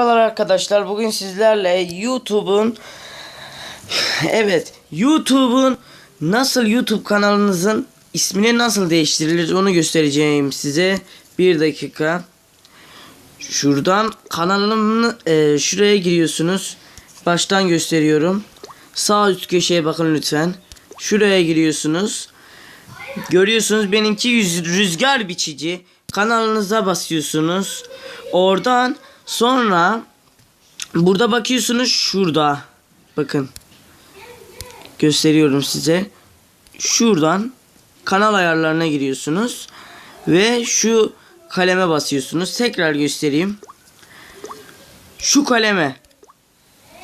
Merhabalar arkadaşlar. Bugün sizlerle YouTube'un evet YouTube'un nasıl YouTube kanalınızın ismini nasıl değiştirilir onu göstereceğim size. Bir dakika. Şuradan kanalımın e, şuraya giriyorsunuz. Baştan gösteriyorum. Sağ üst köşeye bakın lütfen. Şuraya giriyorsunuz. Görüyorsunuz benimki rüzgar biçici. Kanalınıza basıyorsunuz. Oradan sonra burada bakıyorsunuz şurada. Bakın. Gösteriyorum size. Şuradan kanal ayarlarına giriyorsunuz ve şu kaleme basıyorsunuz. Tekrar göstereyim. Şu kaleme.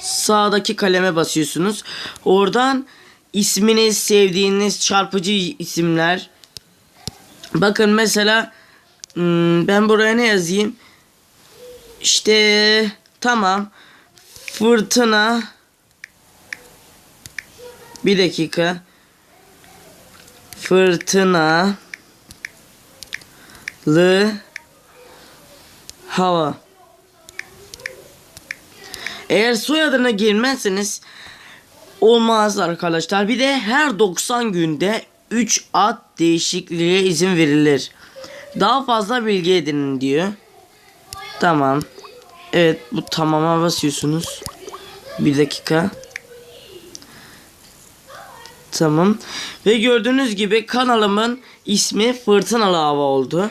Sağdaki kaleme basıyorsunuz. Oradan isminiz sevdiğiniz çarpıcı isimler. Bakın mesela hmm, ben buraya ne yazayım işte tamam fırtına bir dakika fırtınalı hava eğer soyadına girmezseniz olmaz arkadaşlar. Bir de her 90 günde 3 ad değişikliğe izin verilir. Daha fazla bilgi edinin diyor. Tamam. Evet bu tamama basıyorsunuz. Bir dakika. Tamam. Ve gördüğünüz gibi kanalımın ismi Fırtınalı Hava oldu.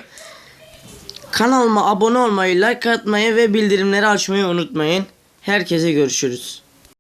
Kanalıma abone olmayı, like atmayı ve bildirimleri açmayı unutmayın. Herkese görüşürüz.